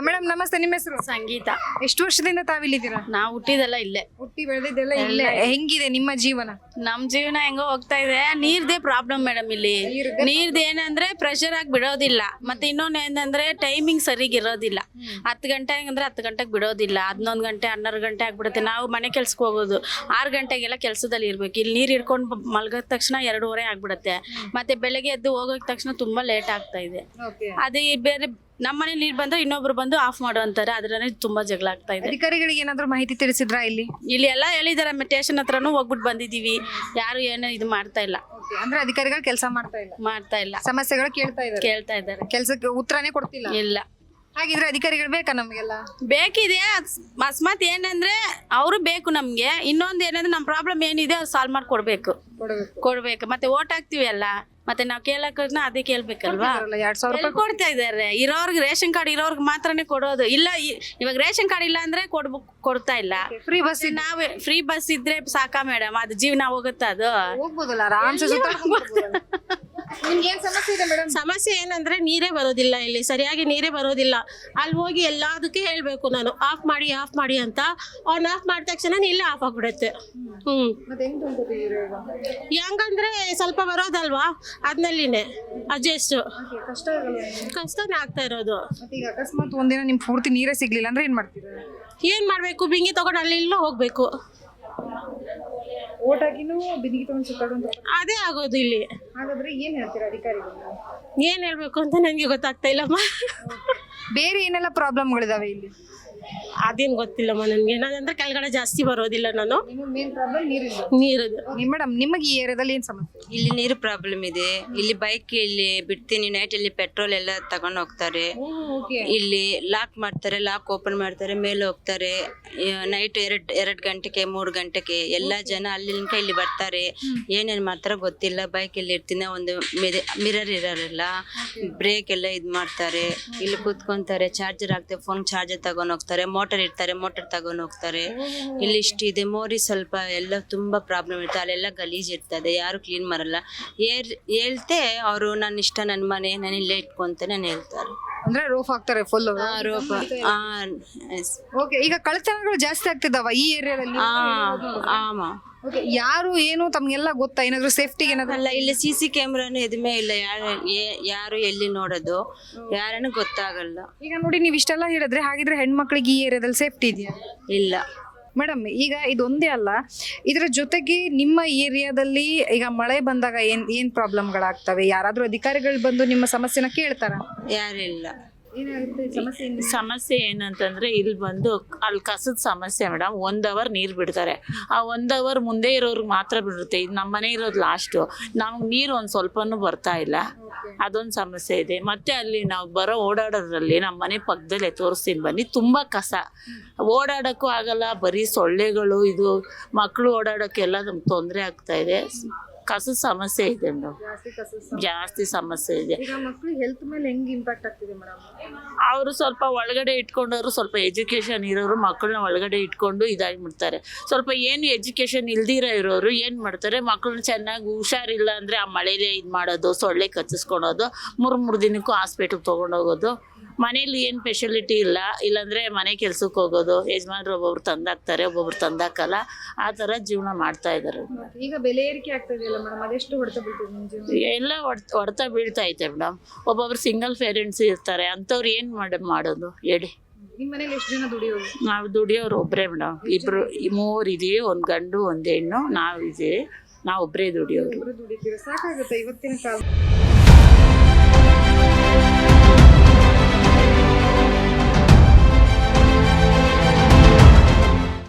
Madam ನಮಸ್ತೆ ನಿಮ್ಮ ಹೆಸರು? ಸಂಗೀತ. ಎಷ್ಟು ವರ್ಷದಿಂದ ತಾವಿಲ್ಲಿದ್ದೀರಾ? ನಾವು ಹುಟ್ಟಿದೆಲ್ಲ ಇಲ್ಲೇ. ಹುಟ್ಟಿ ಬೆಳೆದಿದ್ದೆಲ್ಲ ಇಲ್ಲೇ. ಹೆಂಗಿದೆ ನಿಮ್ಮ ಜೀವನ? ನಮ್ ಜೀವನ ಹೆಂಗೋ ಹೋಗ್ತಾ ಇದೆ. ನೀರ್ದೇ ಪ್ರಾಬ್ಲಮ್ ಮೇಡಮ್ ಇಲ್ಲಿ. ನೀರ್ದು ಏನಂದ್ರೆ ಪ್ರೆಷರ್ ಆಗಿ ಬಿಡೋದಿಲ್ಲ. ಮತ್ತೆ ಇನ್ನೊಂದು ಏನಂದ್ರೆ ಟೈಮಿಂಗ್ ಸರಿಗ್ ಇರೋದಿಲ್ಲ. ಹತ್ ಗಂಟೆ ಅಂದ್ರೆ ಹತ್ ಗಂಟೆಗೆ ಬಿಡೋದಿಲ್ಲ. ಹನ್ನೊಂದು ಗಂಟೆ ಹನ್ನೆರಡು ಗಂಟೆ ಆಗ್ಬಿಡುತ್ತೆ. ನಾವು ಮನೆ ಕೆಲ್ಸಕ್ಕೆ ಹೋಗೋದು. ಆರು ಗಂಟೆಗೆಲ್ಲ ಕೆಲಸದಲ್ಲಿ ಇರ್ಬೇಕು. ಇಲ್ಲಿ ನೀರು ಹಿಡ್ಕೊಂಡು ಮಲ್ಗದ ತಕ್ಷಣ ಎರಡೂವರೆ ಆಗ್ಬಿಡುತ್ತೆ. ಮತ್ತೆ ಬೆಳಗ್ಗೆ ಎದ್ದು ಹೋಗೋಕ್ ತಕ್ಷಣ ತುಂಬಾ ಲೇಟ್ ಆಗ್ತಾ ಇದೆ. ಅದೇ ಬೇರೆ ನಮ್ಮ ಮನೇಲಿ ನೀರು ಬಂದ್ರೆ ಇನ್ನೊಬ್ರು ಬಂದು ಆಫ್ ಮಾಡು ಅಂತಾರೆ. ಅದ್ರಲ್ಲಿ ತುಂಬಾ ಜಗಳ ಆಗ್ತಾ ಇದೆ. ಅಧಿಕಾರಿಗಳಿಗೆ ಏನಾದ್ರು ಮಾಹಿತಿ ತಿಳಿಸಿದ್ರಾ ಇಲ್ಲಿ? ಇಲ್ಲಿ ಎಲ್ಲ ಹೇಳಿದಾರೆ. ಸ್ಟೇಷನ್ ಹತ್ರನೂ ಹೋಗ್ಬಿಟ್ಟು ಬಂದಿದೀವಿ. ಯಾರು ಏನು ಇದು ಮಾಡ್ತಾ ಇಲ್ಲ. ಅಂದ್ರೆ ಅಧಿಕಾರಿಗಳು ಕೆಲಸ ಮಾಡ್ತಾ ಇಲ್ಲ? ಮಾಡ್ತಾ ಇಲ್ಲ. ಸಮಸ್ಯೆಗಳು ಕೇಳ್ತಾ ಇದ್ದಾರೆ ಕೇಳ್ತಾ ಇದ್ದಾರೆ. ಕೆಲಸಕ್ಕೆ ಉತ್ತರನೇ ಕೊಡ್ತಿಲ್ಲ? ಇಲ್ಲ. ಹಾಗಿದ್ರೆ ಅಧಿಕಾರಿಗಳು ಬೇಕಾ ನಮಗೆಲ್ಲ? ಬೇಕಿದೆ. ಅಸ್- ಅಕಸ್ಮಾತ್ ಏನಂದ್ರೆ ಅವರು ಬೇಕು ನಮ್ಗೆ. ಇನ್ನೊಂದು ಏನಂದ್ರೆ ನಮ್ಮ ಪ್ರಾಬ್ಲಮ್ ಏನಿದೆ ಅದು ಸಾಲ್ವ್ ಮಾಡಿ ಕೊಡ್ಬೇಕು ಕೊಡಬೇಕು. ಕೊಡ್ಬೇಕು. ಮತ್ತೆ ಓಟ್ ಹಾಕ್ತಿವಿ ಅಲ್ಲ. ಮತ್ತೆ ನಾವು ಕೇಳಕ್ ಅದೇ ಕೇಳ್ಬೇಕಲ್ವಾ? ಎರಡ್ ಸಾವಿರ ಎಲ್ಲಿ ಕೊಡ್ತಾ ಇದಾರೆ? ಇರೋರ್ಗೆ ರೇಷನ್ ಕಾರ್ಡ್ ಇರೋರ್ಗೆ ಮಾತ್ರನೇ ಕೊಡೋದು. ಇಲ್ಲ ಇ- ಇವಾಗ ರೇಷನ್ ಕಾರ್ಡ್ ಇಲ್ಲ ಅಂದ್ರೆ ಕೊಡ್ಬೇಕು ಕೊಡ್ತಾ ಇಲ್ಲ. ಫ್ರೀ ಬಸ್ ನಾವೇ ಫ್ರೀ ಬಸ್ ಇದ್ರೆ ಸಾಕಾ ಮೇಡಮ್ ಅದು ಜೀವನ ಹೋಗುತ್ತ ಅದು? ಹೋಗ್ಬೋದಲ್ಲ ಆರಾಮ್ಸೆ ನಿಮ್ಗೆ ಏನ್ ಸಮಸ್ಯೆ ಇದೆ ಮೇಡಮ್ ಸಮಸ್ಯೆ ಏನಂದ್ರೆ ನೀರೇ ಬರೋದಿಲ್ಲ ಇಲ್ಲಿ. ಸರಿಯಾಗಿ ನೀರೇ ಬರೋದಿಲ್ಲ. ಅಲ್ಲಿ ಹೋಗಿ ಎಲ್ಲದಕ್ಕೆ ಹೇಳ್ಬೇಕು ನಾನು. ಆಫ್ ಮಾಡಿ ಆಫ್ ಮಾಡಿ ಅಂತ. ಅವ್ನು ಆಫ್ ಮಾಡಿದ ತಕ್ಷಣ ಇಲ್ಲೇ ಆಫ್ ಆಗ್ಬಿಡುತ್ತೆ. ಹ್ಮ್. ಮತ್ತೆ ಹೆಂಗ್ ಹೆಂಗಂದ್ರೆ ಸ್ವಲ್ಪ ಬರೋದಲ್ವಾ? ಅದ್ನಲ್ಲಿನೇ. ಅಡ್ಜಸ್ಟ್ ಕಷ್ಟ ಕಷ್ಟನೇ ಆಗ್ತಾ ಇರೋದು. ಮತ್ತೆ ಈಗ ಅಕಸ್ಮಾತ್ ಒಂದಿನ ನಿಮ್ ಪೂರ್ತಿ ನೀರೇ ಸಿಗ್ಲಿಲ್ಲ ಅಂದ್ರೆ ಏನ್ ಮಾಡ್ತೀರಾ? ಏನ್ ಮಾಡ್ಬೇಕು? ಬಿಂಗಿ ತಗೊಂಡು ಅಲ್ಲಿ ಇಲ್ಲ ಹೋಗ್ಬೇಕು. ಓಟ್ ಹಾಕಿನೂ ಬಿದಿಗೆ ತಗೊಂಡ್ ಸುತ್ತಾಡುವಂತ ಅದೇ ಆಗೋದು ಇಲ್ಲಿ. ಹಾಗಾದ್ರೆ ಏನ್ ಹೇಳ್ತೀರಾ ಅಧಿಕಾರಿಗಳು? ಏನ್ ಹೇಳ್ಬೇಕು ಅಂತ ನನಗೆ ಗೊತ್ತಾಗ್ತಾ ಇಲ್ಲಮ್ಮ. ಬೇರೆ ಏನೆಲ್ಲ ಪ್ರಾಬ್ಲಮ್ಗಳಿದಾವೆ ಇಲ್ಲಿ? ಅದೇನ್ ಗೊತ್ತಿಲ್ಲಮ್ಮ ನನಗೆ. ನಾನಂದ್ರೆ ಕೆಳಗಡೆ ಜಾಸ್ತಿ ಬರೋದಿಲ್ಲ ನಾನು. ನೀರದು. ಮೇಡಮ್ ನಿಮಗೆ ಈ ಏರಿಯಾದಲ್ಲಿ ಏನ್ ಸಮಸ್ಯೆ? ಇಲ್ಲಿ ನೀರು ಪ್ರಾಬ್ಲಮ್ ಇದೆ. ಇಲ್ಲಿ ಬೈಕ್ ಇಲ್ಲಿ ಬಿಡ್ತೀನಿ. ನೈಟ್ ಇಲ್ಲಿ ಪೆಟ್ರೋಲ್ ಎಲ್ಲ ತಗೊಂಡು ಹೋಗ್ತಾರೆ. ಇಲ್ಲಿ ಲಾಕ್ ಮಾಡ್ತಾರೆ. ಲಾಕ್ ಓಪನ್ ಮಾಡ್ತಾರೆ. ಮೇಲೆ ಹೋಗ್ತಾರೆ. ನೈಟ್ ಎರಡ್ ಎರಡ್ ಗಂಟೆಗೆ ಮೂರ್ ಗಂಟೆಗೆ ಎಲ್ಲಾ ಜನ ಅಲ್ಲಿಂದ ಇಲ್ಲಿ ಬರ್ತಾರೆ. ಏನೇನ್ ಮಾಡ್ತಾರೋ ಗೊತ್ತಿಲ್ಲ. ಬೈಕ್ ಇಲ್ಲಿ ಇರ್ತೀನಿ. ಒಂದು ಮಿರರ್ ಇರೋರೆಲ್ಲ ಬ್ರೇಕ್ ಎಲ್ಲ ಇದ್ ಮಾಡ್ತಾರೆ. ಇಲ್ಲಿ ಕೂತ್ಕೊಂತಾರೆ. ಚಾರ್ಜರ್ ಹಾಕ್ತಾರೆ. ಫೋನ್ ಚಾರ್ಜರ್ ತಗೊಂಡ್ ಹೋಗ್ತಾರೆ. ಮೋಟರ್ ಇರ್ತಾರೆ ಮೋಟರ್ ತಗೊಂಡು ಹೋಗ್ತಾರೆ. ಇಲ್ಲಿ ಇಷ್ಟಿದೆ ಮೋರಿ ಸ್ವಲ್ಪ ಎಲ್ಲ ತುಂಬಾ ಪ್ರಾಬ್ಲಮ್ ಇರ್ತದೆ ಅಲ್ಲೆಲ್ಲ ಗಲೀಜ್ ಇರ್ತದೆ ಯಾರು ಕ್ಲೀನ್ ಮಾಡಲ್ಲ. ಏರ್ ಹೇಳ್ತೆ ಅವರು ನನ್ನ ಇಷ್ಟ ನನ್ನ ಮನೆ ನಾನು ಇಲ್ಲೇ ಇಟ್ಕೊಂತ ನಾನು ಹೇಳ್ತಾರೆ. ಅಂದ್ರೆ ರೋಫ್ ಹಾಕ್ತಾರೆ ಫುಲ್ ಓಕೆ ಈಗ ಕಳ್ಳತನಗಳು ಜಾಸ್ತಿ ಆಗ್ತಿದಾವ ಈ ಏರಿಯಾದಲ್ಲಿ ಆಮ. ಓಕೆ ಯಾರು ಏನು ತಮ್ಗೆಲ್ಲ ಗೊತ್ತಾ? ಏನಾದ್ರು ಸೇಫ್ಟಿಗೆ ಏನಾದ್ರು ಅಲ್ಲ ಇಲ್ಲಿ ಸಿ ಸಿ ಕ್ಯಾಮ್ರಾನು ಎದ್ಮೇ ಇಲ್ಲ. ಯಾರು ಏ- ಯಾರು ಎಲ್ಲಿ ನೋಡೋದು? ಯಾರನ್ನು ಗೊತ್ತಾಗಲ್ಲ. ಈಗ ನೋಡಿ ನೀವು ಇಷ್ಟೆಲ್ಲ ಹೇಳಿದ್ರೆ ಹಾಗಿದ್ರೆ ಹೆಣ್ಮಕ್ಳಿಗೆ ಈ ಏರಿಯಾದಲ್ಲಿ ಸೇಫ್ಟಿ ಇದೆಯಾ? ಇಲ್ಲ. ಮೇಡಮ್ ಈಗ ಇದೊಂದೇ ಅಲ್ಲ. ಇದರ ಜೊತೆಗೆ ನಿಮ್ಮ ಏರಿಯಾದಲ್ಲಿ ಈಗ ಮಳೆ ಬಂದಾಗ ಏನ್ ಏನ್ ಪ್ರಾಬ್ಲಮ್ಗಳಾಗ್ತವೆ ಯಾರಾದ್ರೂ ಅಧಿಕಾರಿಗಳು ಬಂದು ನಿಮ್ಮ ಸಮಸ್ಯೆನ ಕೇಳ್ತಾರ? ಯಾರಿಲ್ಲ. ಸಮಸ್ಯೆ ಸಮಸ್ಯೆ ಏನಂತಂದ್ರೆ ಇಲ್ಲಿ ಬಂದು ಅಲ್ಲಿ ಕಸದ ಸಮಸ್ಯೆ ಮೇಡಮ್ ಒಂದ್ ಅವರ್ ನೀರ್ ಬಿಡ್ತಾರೆ. ಆ ಒಂದ್ ಅವರ್ ಮುಂದೆ ಇರೋರ್ಗೆ ಮಾತ್ರ ಬಿಡುತ್ತೆ. ಇದು ನಮ್ಮ ಮನೆ ಇರೋದು ಲಾಸ್ಟು ನಮ್ಗ್ ನೀರು ಒಂದ್ ಸ್ವಲ್ಪನೂ ಬರ್ತಾ ಇಲ್ಲ. ಅದೊಂದು ಸಮಸ್ಯೆ ಇದೆ. ಮತ್ತೆ ಅಲ್ಲಿ ನಾವು ಬರೋ ಓಡಾಡೋದ್ರಲ್ಲಿ ನಮ್ಮ ಮನೆ ಪಕ್ಕದಲ್ಲೇ ತೋರಿಸ್ತೀನಿ ಬನ್ನಿ. ತುಂಬಾ ಕಸ. ಓಡಾಡೋಕ್ಕೂ ಆಗಲ್ಲ. ಬರೀ ಸೊಳ್ಳೆಗಳು ಇದು ಮಕ್ಕಳು ಓಡಾಡೋಕ್ಕೆಲ್ಲ ನಮ್ಗೆ ತೊಂದರೆ ಆಗ್ತಾ ಇದೆ. ಕಸದ ಸಮಸ್ಯೆ ಇದೆ ಮೇಡಮ್. ಜಾಸ್ತಿ ಸಮಸ್ಯೆ ಇದೆ. ಈಗ ಹೆಲ್ತ್ ಮೇಲೆ ಹೆಂಗ್ ಇಂಪ್ಯಾಕ್ಟ್ ಆಗ್ತಿದೆ ಮೇಡಮ್? ಅವರು ಸ್ವಲ್ಪ ಒಳಗಡೆ ಇಟ್ಕೊಂಡವರು ಸ್ವಲ್ಪ ಎಜುಕೇಶನ್ ಇರೋರು ಮಕ್ಕಳನ್ನ ಒಳಗಡೆ ಇಟ್ಕೊಂಡು ಇದಾಗಿಬಿಡ್ತಾರೆ ಸ್ವಲ್ಪ ಏನು ಎಜುಕೇಶನ್ ಇಲ್ದಿರ ಇರೋರು ಏನು ಮಾಡ್ತಾರೆ? ಮಕ್ಕಳನ್ನ ಚೆನ್ನಾಗಿ ಹುಷಾರಿಲ್ಲ ಅಂದರೆ ಆ ಮಳೆಲೇ ಇದು ಮಾಡೋದು ಸೊಳ್ಳೆ ಕಚ್ಚಿಸ್ಕೊಳೋದು ಮೂರು ಮೂರು ದಿನಕ್ಕೂ ಹಾಸ್ಪಿಟ್ಲಿಗೆ ತೊಗೊಂಡೋಗೋದು ಮನೇಲಿ ಏನು ಫೆಸಿಲಿಟಿ ಇಲ್ಲ ಇಲ್ಲಾಂದರೆ ಮನೆ ಕೆಲ್ಸಕ್ಕೆ ಹೋಗೋದು ಯಜಮಾನ್ರು ಒಬ್ಬೊಬ್ರು ತಂದಾಕ್ತಾರೆ ಒಬ್ಬೊಬ್ರು ತಂದಾಕಲ್ಲ ಆ ಥರ ಜೀವನ ಮಾಡ್ತಾ ಇದ್ದಾರೆ. ಈಗ ಬೆಲೆ ಏರಿಕೆ ಆಗ್ತಾ ಇದೆಯಲ್ಲ ಮೇಡಮ್ ಅದೆಷ್ಟು ಹೊಡೆತ ಬೀಳ್ತಿದೆ ಎಲ್ಲ ಹೊಡೆತ ಬೀಳ್ತಾ ಐತೆ ಮೇಡಮ್ ಒಬ್ಬೊಬ್ರು ಸಿಂಗಲ್ ಪೇರೆಂಟ್ಸ್ ಇರ್ತಾರೆ ಅಂಥವ್ರು ಏನು ಮಾಡಿ ಮಾಡೋದು? ಹೇಳಿ. ನಿಮ್ಮ ಮನೇಲಿ ಎಷ್ಟು ಜನ ದುಡಿಯೋರು? ನಾವು ದುಡಿಯೋರು ಒಬ್ಬರೇ ಮೇಡಮ್ ಇಬ್ರು ಈ ಮೂವರು ಇದೀವಿ ಒಂದು ಗಂಡು ಒಂದು ಹೆಣ್ಣು ನಾವು ಇದೀವಿ ನಾವು ಒಬ್ಬರೇ ದುಡಿಯೋರು. ಸಾಕಾಗುತ್ತೆ ಇವತ್ತಿನ ಕಾಲ?